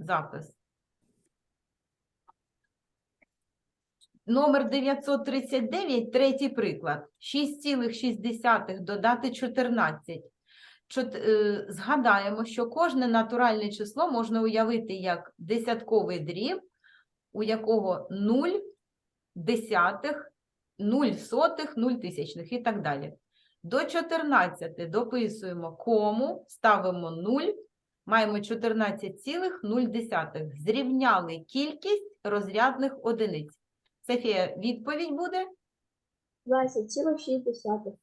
запис. Номер 939, третій приклад. 6,6 додати 14. Чот- е, Згадаємо, що кожне натуральне число можна уявити як десятковий дріб, у якого 0 десятих, 0 сотих, 0 тисячних і так далі. До 14 дописуємо кому, ставимо 0, маємо 14,0. Зрівняли кількість розрядних одиниць. Софія, відповідь буде? 20,6.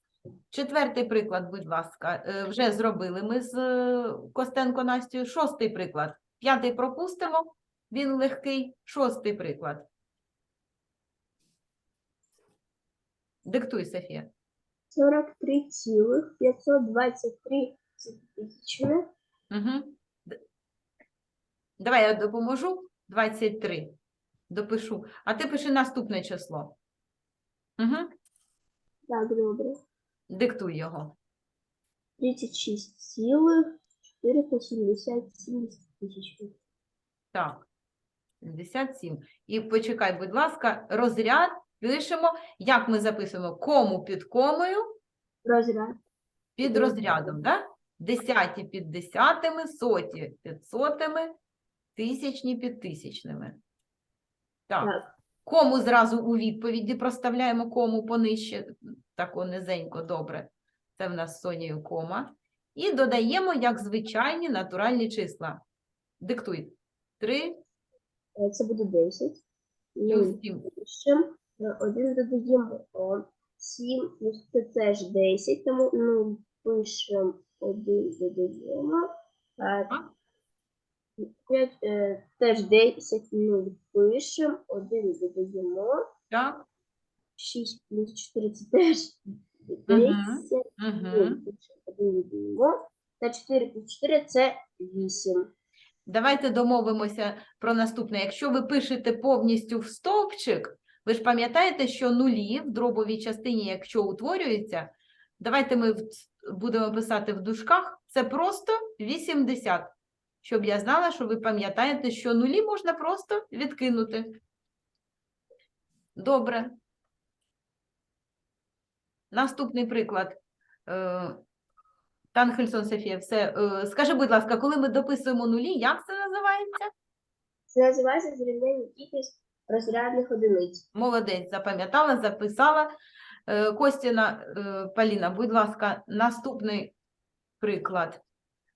Четвертий приклад, будь ласка, Е, вже зробили ми з е, Костенко Настю. Шостий приклад. П'ятий пропустимо, він легкий. Шостий приклад. Диктуй, Софія. 43,523 тисячних. Угу. Давай я допоможу. 23. Допишу. А ти пиши наступне число. Угу. Так, добре. Диктуй його. 36,477 тисячних. Так. 77. І почекай, будь ласка, розряд пишемо. Як ми записуємо? Кому під комою, Розряд. під розрядом, да? Десяті під десятими, соті під сотими, тисячні під тисячними. Так. Так. Кому зразу у відповіді проставляємо кому понижче, тако низенько, добре. Це в нас з Сонією кома. І додаємо як звичайні натуральні числа. Диктуй. 3 Е, Це буде 10. плюс 0 7. пишемо. 1 додаємо 7 плюс це теж 10, тому 0 пишемо, 1 додаємо. Так. 5 теж 10, 0 пишемо, 1 додаємо. Так? 6 плюс 4 це теж 10. Угу. Один додаємо. Та 4 плюс 4 це 8. Давайте домовимося про наступне. Якщо ви пишете повністю в стовпчик, ви ж пам'ятаєте, що нулі в дробовій частині, якщо утворюються, давайте ми в- будемо писати в дужках, це просто 80. Щоб я знала, що ви пам'ятаєте, що нулі можна просто відкинути. Добре. Наступний приклад. Е, Танхельсон Софія, все. Е, Скажи, будь ласка, коли ми дописуємо нулі, як це називається? Це називається зрівняння кількість розрядних одиниць. Молодець, запам'ятала, записала. Е, Костіна е, Поліна, будь ласка, наступний приклад.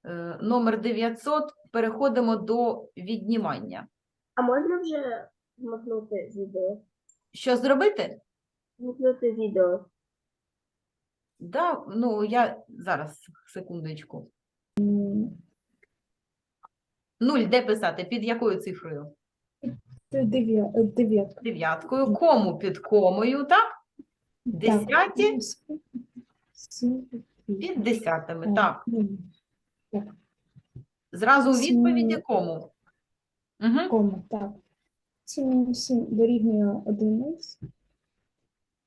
Е, Номер 900. Переходимо до віднімання. А можна вже вмикнути відео? Що зробити? Вмикнути відео. Да, ну я зараз секундочку. Нуль де писати? Під якою цифрою? Дев'ятка. Дев'яткою. Кому під комою, так? Десяті під десятими. Так. Зразу у відповіді кому? Угу. Кома, так. 7 мінус 7 дорівнює 11.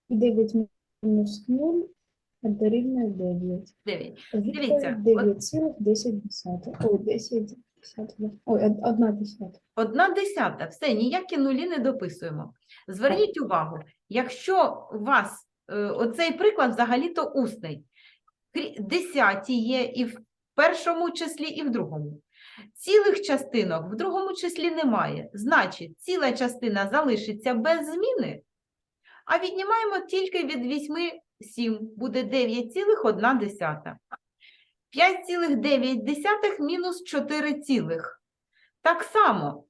І 9 мінус 0 дорівнює 9. Дев'ять. Дивіться, 9,10. Ой, 10 десятих. Ой, од- одна десята. Одна десята. Все, ніякі нулі не дописуємо. Зверніть увагу, якщо у вас е, оцей приклад взагалі-то усний, крі- десяті є і в першому числі, і в другому. Цілих частинок в другому числі немає. Значить, ціла частина залишиться без зміни, а віднімаємо тільки від 8 7, буде 9,1. 5,9 мінус 4 цілих. Так само,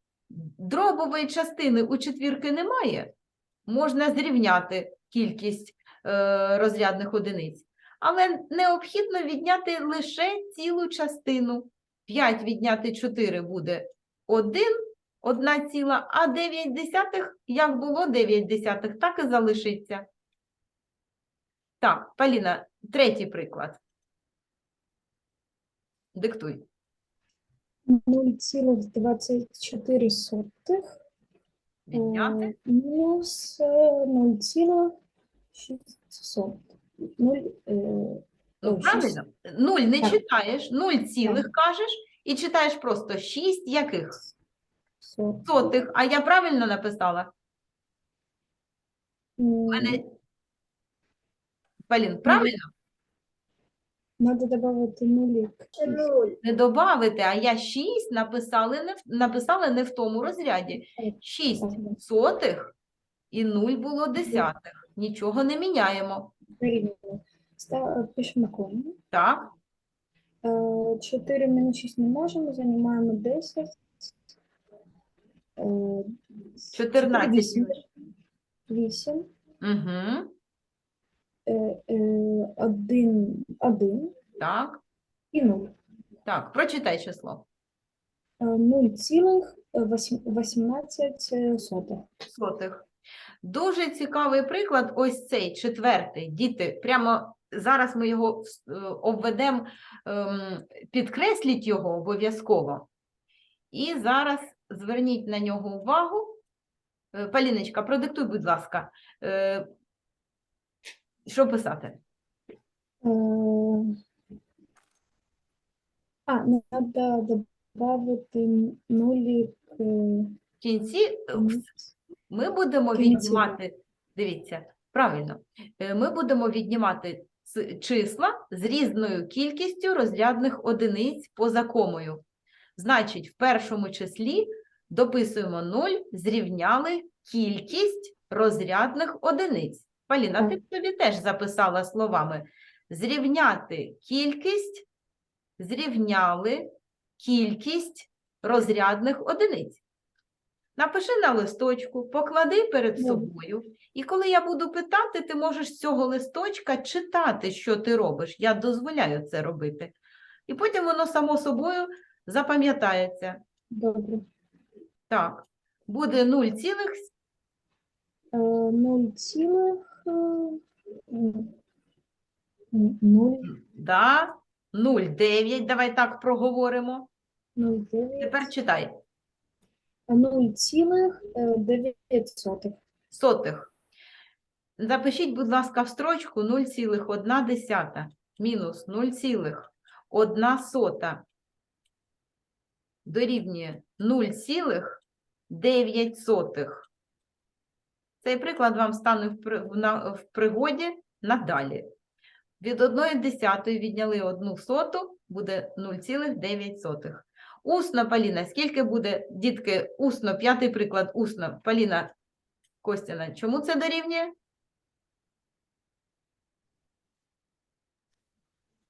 дробової частини у четвірки немає, можна зрівняти кількість е, розрядних одиниць, але необхідно відняти лише цілу частину. 5 відняти 4 буде 1, 1 ціла, а 9 десятих, як було 9 десятих, так і залишиться. Так, Поліна, третій приклад. Диктуй. 0,24 Відняти. е, мінус е, 0,6. 0, е, Ну, правильно. Нуль не Так. читаєш, нуль цілих кажеш, і читаєш просто шість яких? сотих. Сотих. А я правильно написала? У мене... Полін, правильно? Надо добавити нулік. Не додати, а я 6 написали не в... написала не в тому розряді. Так, 6 так. сотих і 0 було десятих. Нічого не міняємо. Дорівнює. Ста- Пишемо кому. Так? 4 мінус 6 не можемо, займаємо 10. Е, 14 8. 8. Угу. 1, 1 Так. і 0. Так, прочитай число. 0,18 сотих. Сотих. Дуже цікавий приклад, ось цей четвертий. Діти, прямо зараз ми його е, обведемо, ем, підкресліть його обов'язково. І зараз зверніть на нього увагу. Е, Поліночка, продиктуй, будь ласка, е, що писати? А, треба додати нулік. В кінці Ми будемо віднімати, дивіться, правильно, е, ми будемо віднімати числа з різною кількістю розрядних одиниць поза комою. Значить, в першому числі дописуємо 0, зрівняли кількість розрядних одиниць. Поліна, ти б собі теж записала словами зрівняти кількість, зрівняли кількість розрядних одиниць. Напиши на листочку, поклади перед собою, і коли я буду питати, ти можеш з цього листочка читати, що ти робиш. Я дозволяю це робити. І потім воно само собою запам'ятається. Добре. Так, буде 0 цілих, Е, 0 цілих е, м, 0, да, 0,9, давай так проговоримо. 0,9, Тепер читай. 0,9 сотих. Сотих. Запишіть, будь ласка, в строчку 0,1 мінус 0,1 сота дорівнює 0,9 сотих. Цей приклад вам стане в, пригоді надалі. Від 1 десятої відняли 1 соту, буде 0,9 сотих. Усно, Поліна, скільки буде, дітки, усно, п'ятий приклад, усно. Поліна Костяна, чому це дорівнює?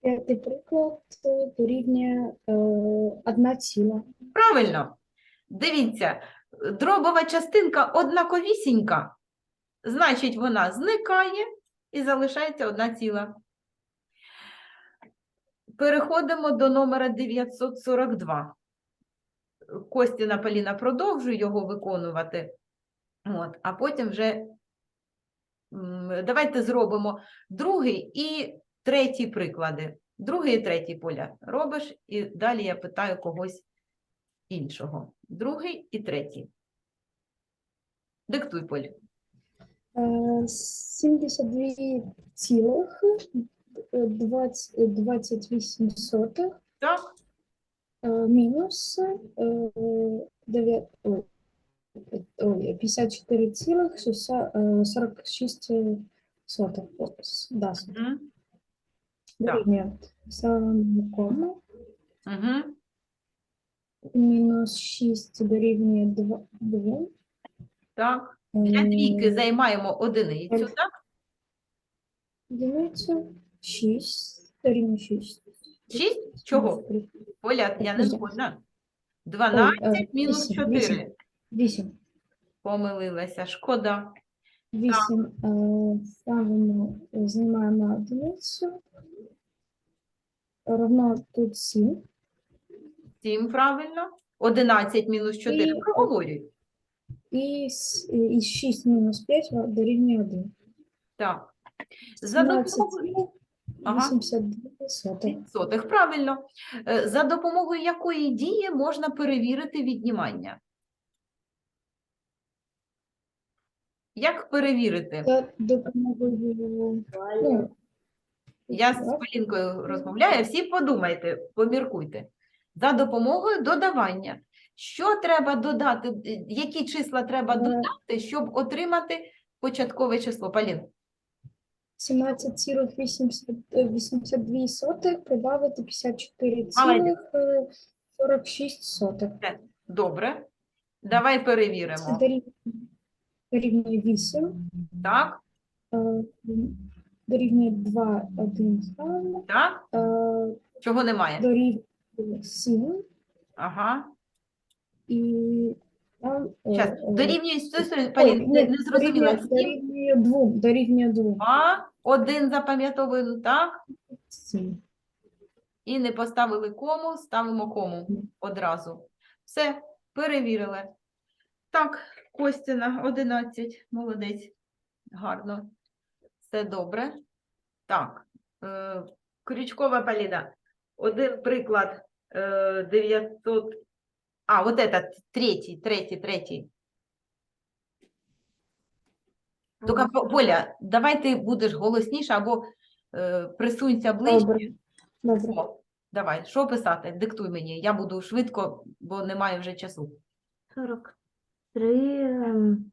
П'ятий приклад дорівнює е, 1 ціла. Правильно. Дивіться, дробова частинка однаковісінька, значить, вона зникає і залишається одна ціла. Переходимо до номера 942. Костіна Поліна продовжує його виконувати. От, а потім вже давайте зробимо другий і третій приклади. Другий і третій поля робиш, і далі я питаю когось іншого. Другий і третій. Диктуй, Поль. Е, 72 цілих е, 20 28 сотих Так? Е, мінус е, 9, ой, ой, 54 цілих 60, е, 46 сотих. О, с- Да. Дорівнює ставимо кому. Угу. Мінус 6 дорівнює 2. 2. Так. Для двійки займаємо одиницю, так? Одиницю 6 дорівнює 6. Шість? Чого? Поля, я не згодна. 12 е, мінус вісім, 4. вісім. 8. Помилилася, шкода. 8 ставимо, е, знімаємо одиницю. Равно тут 7. 7, правильно. 11 мінус 4. І- Проговорюй. І, с- і 6 мінус 5 дорівнює 1. Так. За 17 допомогою Ага. 82 сотих. сотих, правильно. Е, За допомогою якої дії можна перевірити віднімання? Як перевірити? За допомогою ну, Я з Полінкою розмовляю, всі подумайте, поміркуйте. За допомогою додавання. Що треба додати, е, які числа треба Е. додати, щоб отримати початкове число? Полін, 17,82 сотих прибавити 54,46. добре. Давай перевіримо. Це дорівнює- дорівнює 8, Так, е, дорівнює 2, 1 ставимо, так, е, чого немає? дорівнює 7 Ага. і там... е, е, дорівнює Полін, не, не зрозуміла. дорівнює- Дорівнює 2, дорівнює 2. А, один запам'ятовуємо, так? 7. І не поставили кому, ставимо кому одразу. Все, перевірили. Так, Костіна, 11, молодець. Гарно. Все добре. Так, е, Крючкова Поліна. Один приклад е, 900. А, вот этот, третій, третій, третій. Тільки, Поля, давай ти будеш голосніше або е, присунься ближче. Добре. Добре. О, давай, що писати? Диктуй мені. Я буду швидко, бо немає вже часу. 43 ем,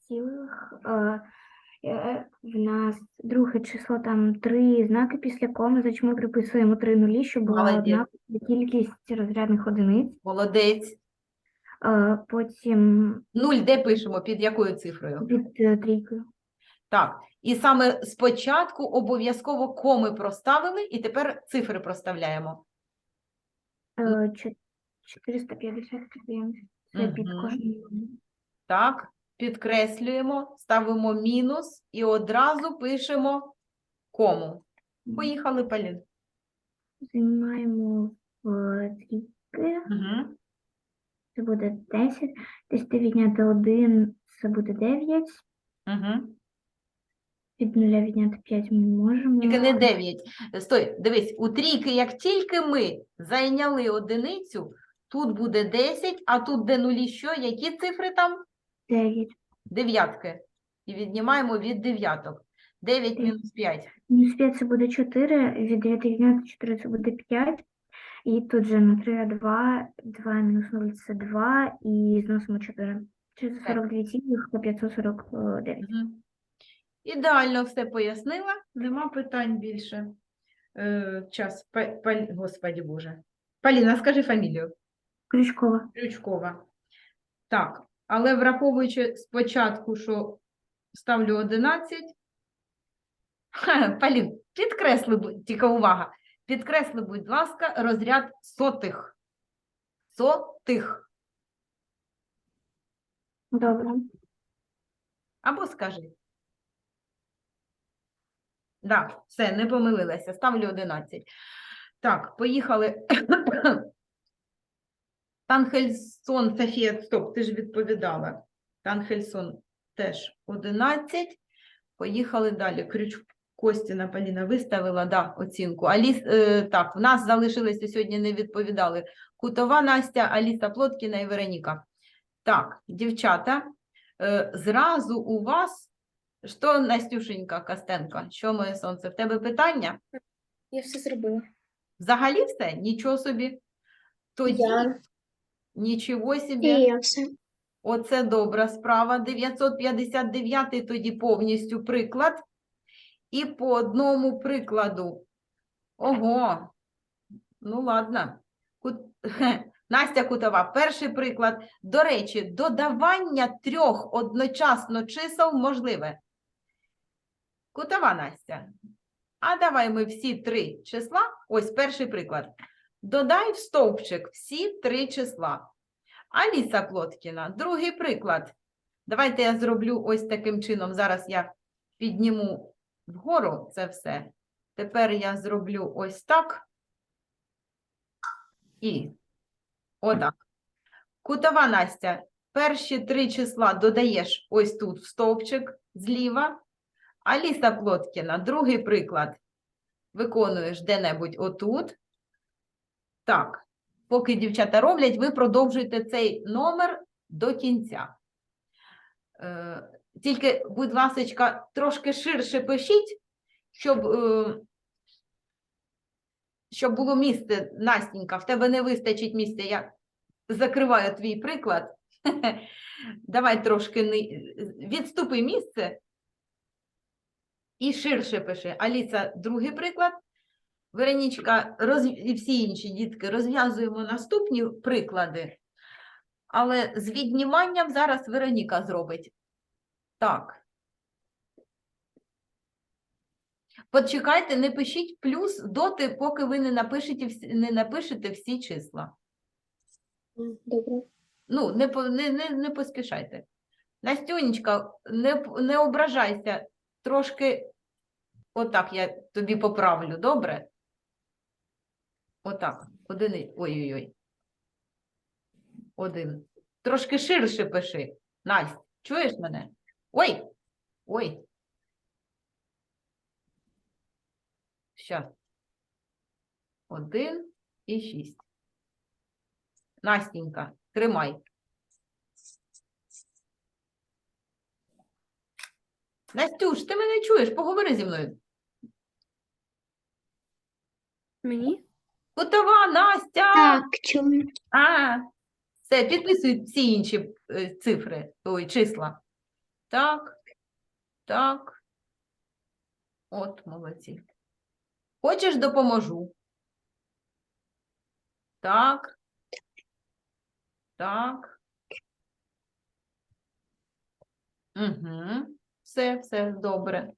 цілих. Е, В нас друге число там три знаки після коми, значить ми приписуємо три нулі, щоб була Молодець. одна кількість розрядних одиниць. Молодець. Е, Потім Нуль де пишемо? Під якою цифрою? під е, трійкою. Так. І саме спочатку обов'язково коми проставили, і тепер цифри проставляємо. Е, чо- 451. Це під Мгм. кожним. Так. Підкреслюємо, ставимо мінус і одразу пишемо кому. Поїхали, Полін. Знімаємо в. Угу. Це буде 10. 10 відняти 1, це буде 9. Угу. Від нуля відняти 5 ми можемо. Тільки не 9. Стой, дивись, у трійки, як тільки ми зайняли одиницю, тут буде 10, а тут де нулі що? Які цифри там? 9. Дев'ятки. І віднімаємо від дев'яток. 9 мінус 5. Мінус 5 це буде 4, від 9 відняти 4 це буде 5. І тут же на 3 2, 2 мінус 0 це 2, і зносимо 4. Це 42 цілих по 549. Ідеально все пояснила, нема питань більше. Е, час, Па- Пал- Господі Боже. Поліна, скажи фамілію. Крючкова. Крючкова. Так, але враховуючи спочатку, що ставлю 11. Ха, Полін, підкресли, тільки увага, підкресли, будь ласка, розряд сотих. Сотих. Добре. Або скажи. Так, все, не помилилася. Ставлю 11. Так, поїхали. Танхельсон, Софія, стоп, ти ж відповідала. Танхельсон теж 11. Поїхали далі. Крюч Костіна Поліна виставила, да, оцінку. Аліс, е, так, в нас залишилися сьогодні, не відповідали. Кутова Настя, Аліса Плоткіна і Вероніка. Так, дівчата, е, зразу у вас, що, Настюшенька Костенко, що моє сонце, в тебе питання? Я все зробила. Взагалі все? Нічого собі? Тоді, Я. нічого собі. Оце добра справа. 959 тоді повністю приклад. І по одному прикладу. Ого. Ну, ладно. Кут... Настя Кутова, перший приклад. До речі, додавання трьох одночасно чисел можливе. Кутова Настя. А давай ми всі три числа. Ось перший приклад. Додай в стовпчик всі три числа. Аліса Плоткіна, другий приклад. Давайте я зроблю ось таким чином. Зараз я підніму вгору це все. Тепер я зроблю ось так. І отак. Кутова Настя. Перші три числа додаєш ось тут в стовпчик зліва. Аліса Плоткіна, другий приклад. Виконуєш де-небудь отут. Так. Поки дівчата роблять, ви продовжуєте цей номер до кінця. Е, тільки, будь ласка, трошки ширше пишіть, щоб, е, щоб було місце, Настінька, в тебе не вистачить місця. Я закриваю твій приклад. Давай трошки відступи місце і ширше пиши. Аліса, другий приклад. Веронічка роз... і всі інші дітки розв'язуємо наступні приклади, але з відніманням зараз Вероніка зробить. Так. Почекайте, не пишіть плюс доти, поки ви не напишете всі, не напишете всі числа. Добре. Ну, не, не, не, не поспішайте. Настюнечка, не, не ображайся, трошки отак я тобі поправлю, добре? Отак, один, ой-ой-ой. Один. Трошки ширше пиши. Настя, чуєш мене? Ой, ой. Щас. Один і шість. Настенька, тримай. Настюш, ти мене чуєш? Поговори зі мною. Мені? Кутова, Настя! Так, чому? А, все, підписуй всі інші е, цифри, ой, числа. Так, так. От, молодці. Хочеш, допоможу? Так. Так. Угу. Все, все добре.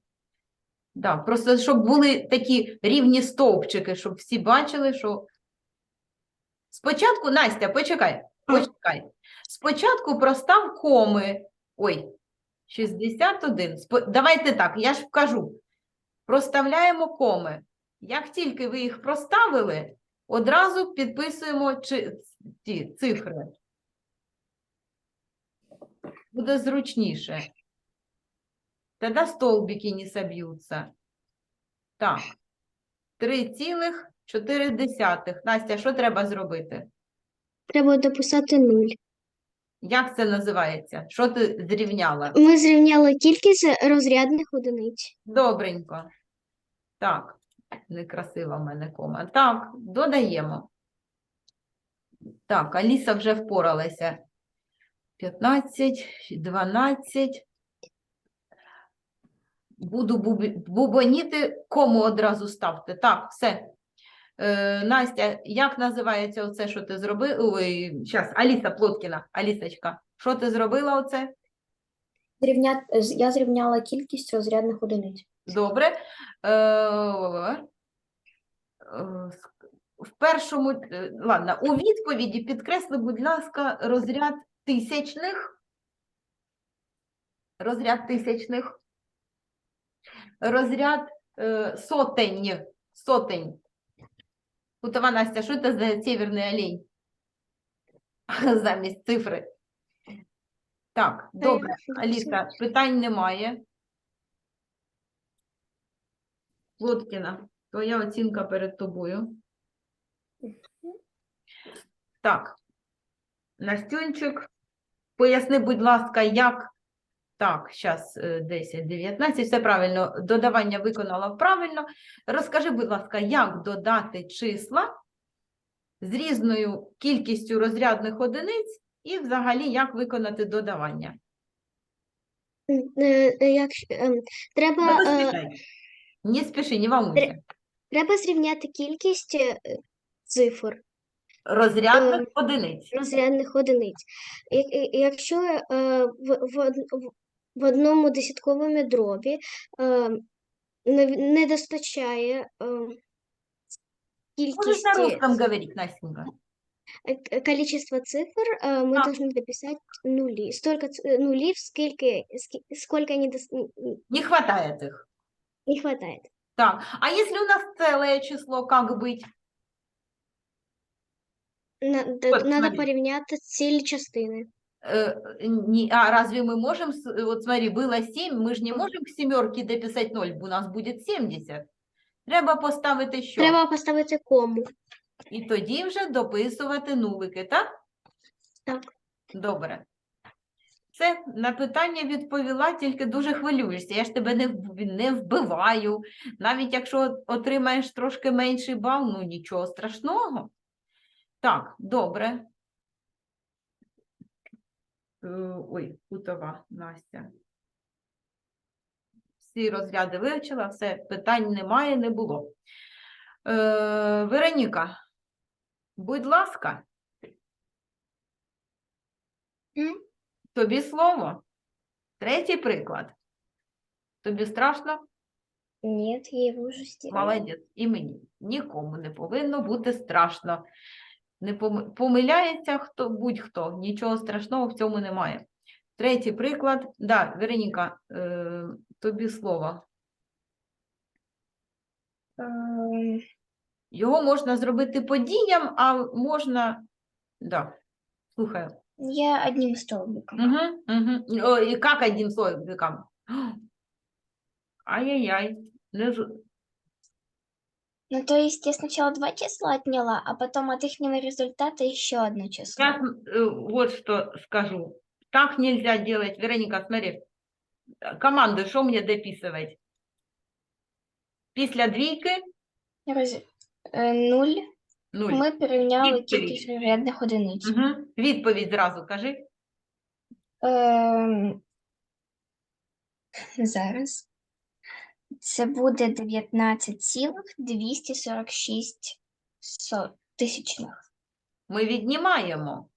Так, просто щоб були такі рівні стовпчики, щоб всі бачили, що Спочатку, Настя, почекай, почекай. Спочатку простав коми. Ой, 61. Спо- Давайте так, я ж вкажу. Проставляємо коми. Як тільки ви їх проставили, одразу підписуємо чи... ті цифри. Буде зручніше. Тоді столбики не соб'ються. Так. 3,4. Настя, що треба зробити? Треба дописати нуль. Як це називається? Що ти зрівняла? Ми зрівняли кількість розрядних одиниць. Добренько. Так, некрасива в мене кома. Так, додаємо. Так, Аліса вже впоралася. 15, 12. Буду бубоніти, кому одразу ставте. Так, все. Е, Настя, як називається оце, що ти зробила? Ой, зараз, Аліса Плоткіна. Алісочка, що ти зробила оце? Зрівня... Я зрівняла кількість розрядних одиниць. Добре. Е, е, В першому, е, ладно, у відповіді підкресли, будь ласка, розряд тисячних. Розряд тисячних. Розряд е, сотень. Сотень. Кутова Настя, що це за северний олень? Замість цифри. Так, добре. Аліса, питань немає. Лоткіна, твоя оцінка перед тобою. Так. Настюнчик, поясни, будь ласка, як. Так, зараз 10, 19, все правильно. Додавання виконала правильно. Розкажи, будь ласка, як додати числа з різною кількістю розрядних одиниць і взагалі як виконати додавання. Якщо, ем, Не треба, е. Не спіши, не волнуйся. треба зрівняти кількість е, цифр Розрядних одиниць. розрядних одиниць. Якщо е, в, в, в- в одному десятковому дробі е, не, не достачає е, Можешь кількість на русском говорить, Настенька. э, к- количество цифр, э, мы Так. должны дописать нули. Столько ц- э, нулей, сколько, ски- сколько не, дос- н- н- Не хватает их. не хватает. Так, а если у нас целое число, как быть? На- д- Вот, надо смотри. порівняти цілі частини. Э, не- а разве мы можем, с- вот смотри, было 7, мы же не можем к семерке дописать 0, у нас будет 70. Треба поставити що? Треба поставити кому. І тоді вже дописувати нулики, так? Так. Добре. Це на питання відповіла, тільки дуже хвилюєшся. Я ж тебе не, вб- не вбиваю. Навіть якщо отримаєш трошки менший бал, ну нічого страшного. Так, добре. Е, Ой, Кутова Настя. Всі розряди вивчила, все, питань немає, не було. Е, Вероніка, будь ласка. Тобі слово. Третій приклад. Тобі страшно? Нет, я его уже. Молодець. І мені. Нікому не повинно бути страшно. Не помиляється хто, будь-хто. Нічого страшного в цьому немає. Третій приклад. Да, Вероніка, е, тобі слово. Ем, Його можна зробити подіям, а можна. Да. Слухаю. Я одним столбиком. Угу, угу. О, и как одним словиком? Ай-яй-яй. Не ж- Ну, то есть я сначала два числа отняла, а потом от их результата еще одно число. Сейчас э, вот что скажу. Так нельзя делать. Вероника, смотри. Э, Команды, что мне дописывать? Після двійки Роз... е, Нуль. нуль. Ми перевняли Відповідь. кількість рядних одиниць. Угу. Відповідь зразу кажи. Ем, Зараз. Це буде 19,246 со- тисячних. Ми віднімаємо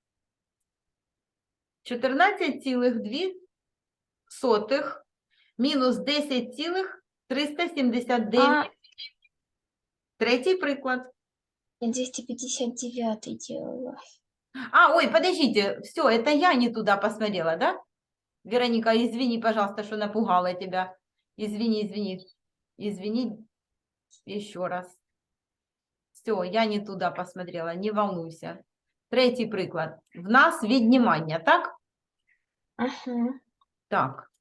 14,2 мінус 10,379. А. Третій приклад. Я 259 делала. А, ой, подождите, все, это я не туда посмотрела, да? Вероника, извини, пожалуйста, что напугала тебя. Извини, извини. Извини еще раз. Все, я не туда посмотрела, не волнуйся. Третій приклад. В нас віднімання, так? Ага. Так.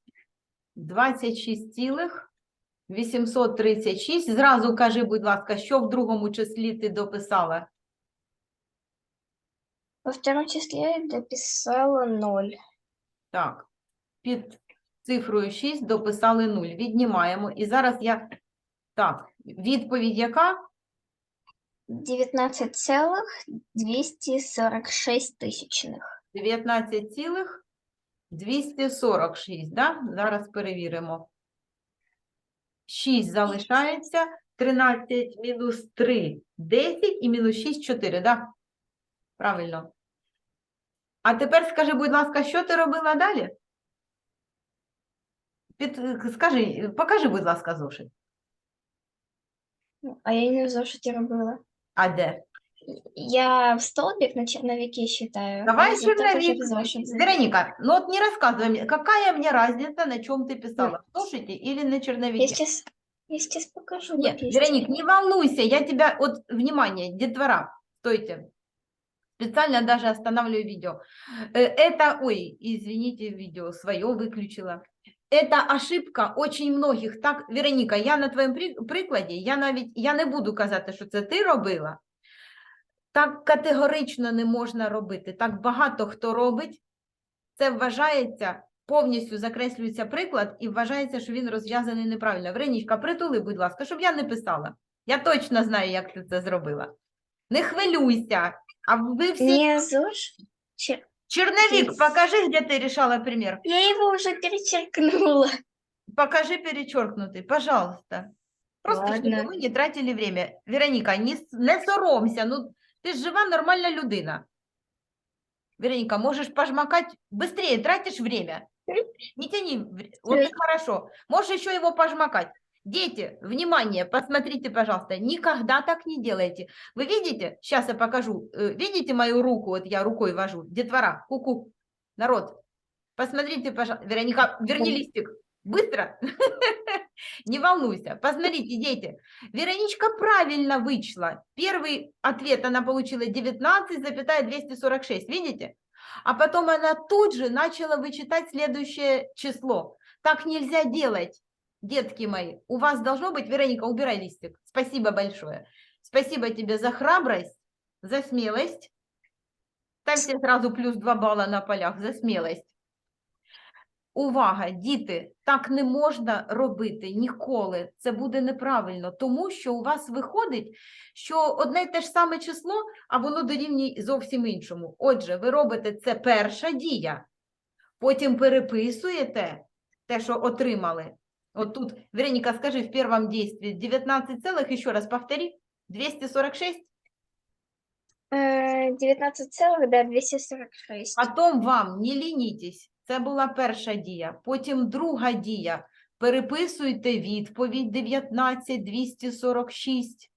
26,836. Зразу кажи, будь ласка, що в другому числі ти дописала? Во втором числе я дописала 0. Так, під цифрою 6 дописали 0. Віднімаємо. І зараз я. Так, відповідь яка? 19,246 тисячних. 19,246. Да? Зараз перевіримо. 6 залишається. 13 мінус 3 – 10 і мінус 6 – 4. Да? Правильно. А тепер скажи, будь ласка, що ти робила далі? Під... Скажи, покажи, будь ласка, зошит. А я не в зошиті робила. А де? Я в столбик на черновике считаю. Давай черновик. Вероника, ну вот не рассказывай мне, какая мне разница, на чем ты писала, в зошите или на Я черновике? сейчас, я сейчас покажу. Нет. Вероник, не волнуйся, я тебя, вот, внимание, детвора, стойте. Специально даже останавливаю видео. Э, Это, ой, извините, видео свое выключила. Это ошибка очень многих. Так, Вероніка, я на твоєму прикладі, я навіть я не буду казати, що це ти робила. Так категорично не можна робити. Так багато хто робить. Це вважається, повністю закреслюється приклад і вважається, що він розв'язаний неправильно. Веронічка, притули, будь ласка, щоб я не писала. Я точно знаю, як ти це зробила. Не хвилюйся. А ви всі Не зошит. Чер- Черновик, покажи, где ты решала пример. Я его уже перечеркнула. Покажи перечеркнутый, пожалуйста. Просто Ладно. чтобы мы не тратили время. Вероніка, не, не соромся, ну ти ж жива нормальна людина. Вероніка, можешь пожмакать быстрее, тратишь время. Не тяни, вр- вот хорошо. Можешь еще его пожмакать. Дети, внимание, посмотрите, пожалуйста, никогда так не делайте. Вы видите, сейчас я покажу, э, видите мою руку, вот я рукой вожу, детвора, ку-ку, народ, посмотрите, пожалуйста, Вероника, верни листик, быстро, не волнуйся, посмотрите, дети, Вероничка правильно вычла, первый ответ она получила 19,246, видите? А потом она тут же начала вычитать следующее число. Так нельзя делать, детки мои. У вас должно быть, Вероника, убирай листик. Спасибо большое. Спасибо тебе за храбрость, за смелость. Ставьте сразу плюс 2 балла на полях за смелость. Увага, діти, так не можна робити ніколи. Це буде неправильно, тому що у вас виходить, що одне й те ж саме число, а воно дорівнює зовсім іншому. Отже, ви робите це перша дія. Потім переписуєте те, що отримали. От тут, Вероніка, скажи в першому дійстві 19 целых, ще раз повтори, 246, Е, 19 целых, да, 246. потім вам, не лінітесь, це була перша дія. Потім друга дія, переписуйте відповідь 19 246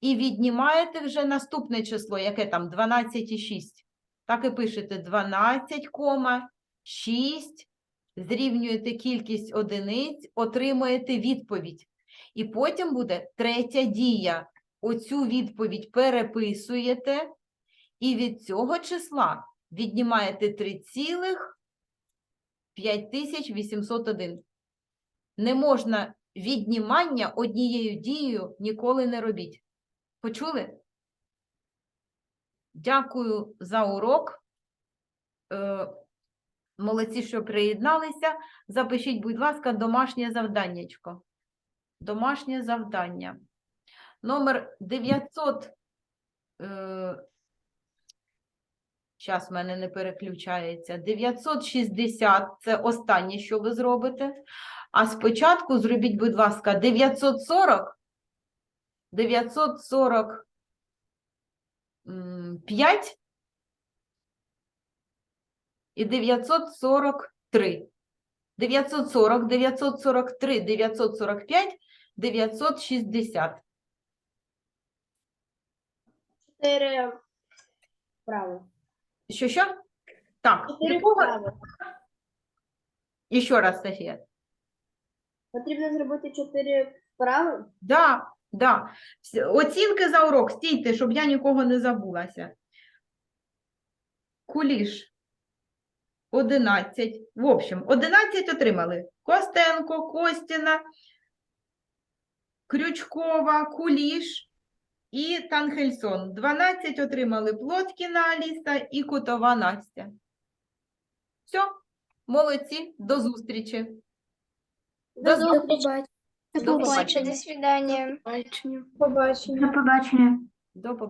і віднімаєте вже наступне число, яке там 12,6. Так і пишете 12,6, зрівнюєте кількість одиниць, отримуєте відповідь. І потім буде третя дія. Оцю відповідь переписуєте, і від цього числа віднімаєте 3,5801. Не можна віднімання однією дією ніколи не робіть. Почули? Дякую за урок. Е, Молодці, що приєдналися. Запишіть, будь ласка, домашнє завданнячко. Домашнє завдання. Номер 900. Е, Час в мене не переключається. 960 це останнє, що ви зробите. А спочатку зробіть, будь ласка, 940, 945 і 943. 940, 943, 945, 960. Чотири вправо. Що, що? Так, Чотири якого- вправо. І ще раз, Софія. Потрібно зробити чотири вправи. Да, да. Оцінки за урок. Стійте, щоб я нікого не забулася. Куліш. 11. В общем, 11 отримали. Костенко, Костіна, Крючкова, Куліш і Танхельсон. 12 отримали Плоткіна Аліса і Кутова Настя. Все, молодці, до зустрічі. До зустрічі. До До побачення. До. Побачення. До побачення. До побачення.